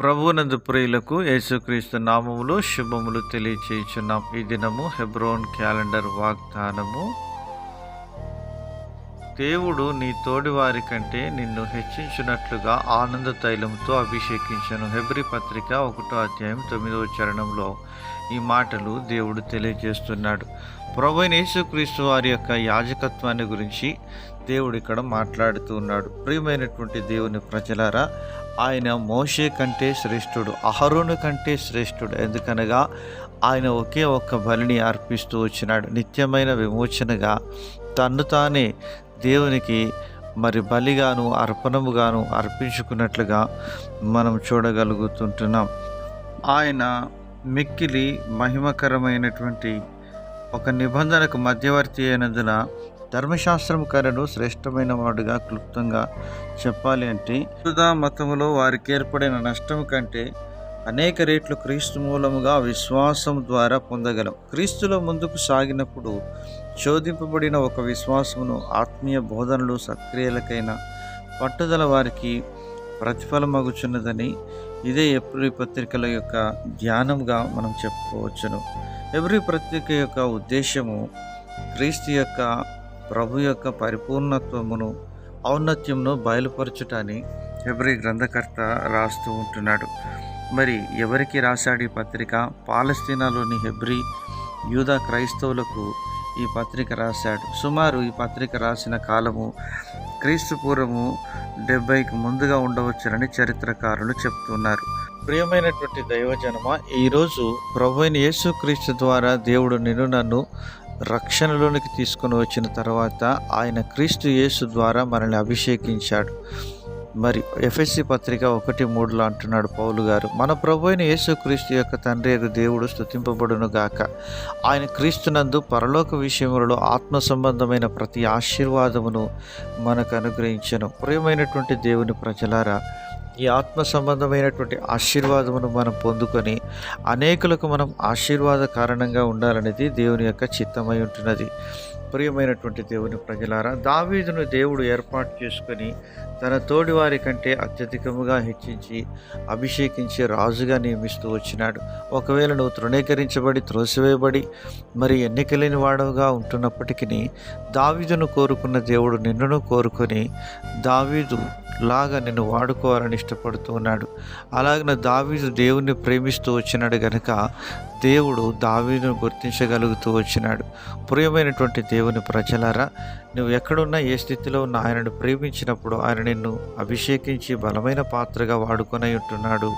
ప్రభునందు ప్రియులకు యేసుక్రీస్తు నామములు శుభములు తెలియచేయుచున్నాం. ఈ దినము హెబ్రోన్ క్యాలెండర్ వాగ్దానము. దేవుడు నీ తోడి వారి కంటే నిన్ను హెచ్చించినట్లుగా ఆనంద తైలంతో అభిషేకించను. హెబ్రి పత్రిక ఒకటో అధ్యాయం తొమ్మిదవ చరణంలో ఈ మాటలు దేవుడు తెలియజేస్తున్నాడు. ప్రభు యేసుక్రీస్తు వారి యొక్క యాజకత్వాన్ని గురించి దేవుడు ఇక్కడ మాట్లాడుతూ ఉన్నాడు. ప్రియమైనటువంటి దేవుని ప్రజలారా ఆయన మోషే కంటే శ్రేష్ఠుడు అహరోను కంటే శ్రేష్ఠుడు. ఎందుకనగా ఆయన ఒకే ఒక్క బలిని అర్పిస్తూ వచ్చినాడు. నిత్యమైన విమోచనగా తన్ను తానే దేవునికి మరి బలిగాను అర్పణముగాను అర్పించుకున్నట్లుగా మనం చూడగలుగుతుంటున్నాం. ఆయన మిక్కిలి మహిమకరమైనటువంటి ఒక నిబంధనకు మధ్యవర్తి అయినందున ధర్మశాస్త్రం కరను శ్రేష్టమైన వాడుగా క్లుప్తంగా చెప్పాలి అంటే యూదా మతములో వారికి ఏర్పడిన నష్టం కంటే అనేక రేట్లు క్రీస్తు మూలముగా విశ్వాసం ద్వారా పొందగలం. క్రీస్తులో ముందుకు సాగినప్పుడు శోధింపబడిన ఒక విశ్వాసమును ఆత్మీయ బోధనలు సక్రియలకైన పట్టుదల వారికి ప్రతిఫలమగుచున్నదని ఇదే ఎవ్రీ పత్రికల యొక్క ధ్యానంగా మనం చెప్పుకోవచ్చును. ఎవ్రీ పత్రిక యొక్క ఉద్దేశము క్రీస్తు యొక్క ప్రభు యొక్క పరిపూర్ణత్వమును ఔన్నత్యమును బయలుపరచుటని ఎవ్రీ గ్రంథకర్త రాస్తూ ఉంటున్నాడు. మరి ఎవరికి రాశాడు ఈ పత్రిక? పాలస్తీనాలోని హెబ్రి యూదా క్రైస్తవులకు ఈ పత్రిక రాశాడు. సుమారు ఈ పత్రిక రాసిన కాలము క్రీస్తు పూర్వము డెబ్బైకి ముందుగా ఉండవచ్చునని చరిత్రకారులు చెప్తున్నారు. ప్రియమైనటువంటి దైవజనమ ఈరోజు ప్రభు అయిన యేసుక్రీస్తు ద్వారా దేవుడు నిన్ను నన్ను రక్షణలోనికి తీసుకొని వచ్చిన తర్వాత ఆయన క్రీస్తు యేసు ద్వారా మనల్ని అభిషేకించాడు. మరి ఎఫ్ఎస్సి పత్రిక ఒకటి మూడులో అంటున్నాడు పౌలు గారు మన ప్రభు అయిన యేసుక్రీస్తు యొక్క తండ్రి యొక్క దేవుడు స్థుతింపబడును గాక. ఆయన క్రీస్తునందు పరలోక విషయములలో ఆత్మ సంబంధమైన ప్రతి ఆశీర్వాదమును మనకు అనుగ్రహించను. ప్రియమైనటువంటి దేవుని ప్రజలారా ఈ ఆత్మ సంబంధమైనటువంటి ఆశీర్వాదమును మనం పొందుకొని అనేకులకు మనం ఆశీర్వాద కారణంగా ఉండాలనేది దేవుని యొక్క చిత్తమై ఉంటున్నది. ప్రియమైనటువంటి దేవుని ప్రజలారా దావీదును దేవుడు ఏర్పాటు చేసుకొని తన తోడి వారి కంటే అత్యధికముగా హెచ్చించి అభిషేకించి రాజుగా నియమిస్తూ వచ్చినాడు. ఒకవేళ నువ్వు తృణీకరించబడి త్రోసివేయబడి మరి ఎన్నికలేని వాడవుగా ఉంటున్నప్పటికీ దావీదును కోరుకున్న దేవుడు నిన్నును కోరుకొని దావీదు లాగా నిన్ను వాడుకోవాలని ఇష్టపడుతూ ఉన్నాడు. అలాగిన దావీదు దేవుణ్ణి ప్రేమిస్తూ వచ్చినాడు కనుక దేవుడు దావీదును గుర్తించగలుగుతూ వచ్చినాడు. ప్రియమైనటువంటి దేవుని ప్రజలారా నువ్వు ఎక్కడున్నా ఏ స్థితిలో ఉన్న ఆయనను ప్రేమించినప్పుడు ఆయన నిన్ను అభిషేకించి బలమైన పాత్రగా వాడుకొని ఉంటున్నాడు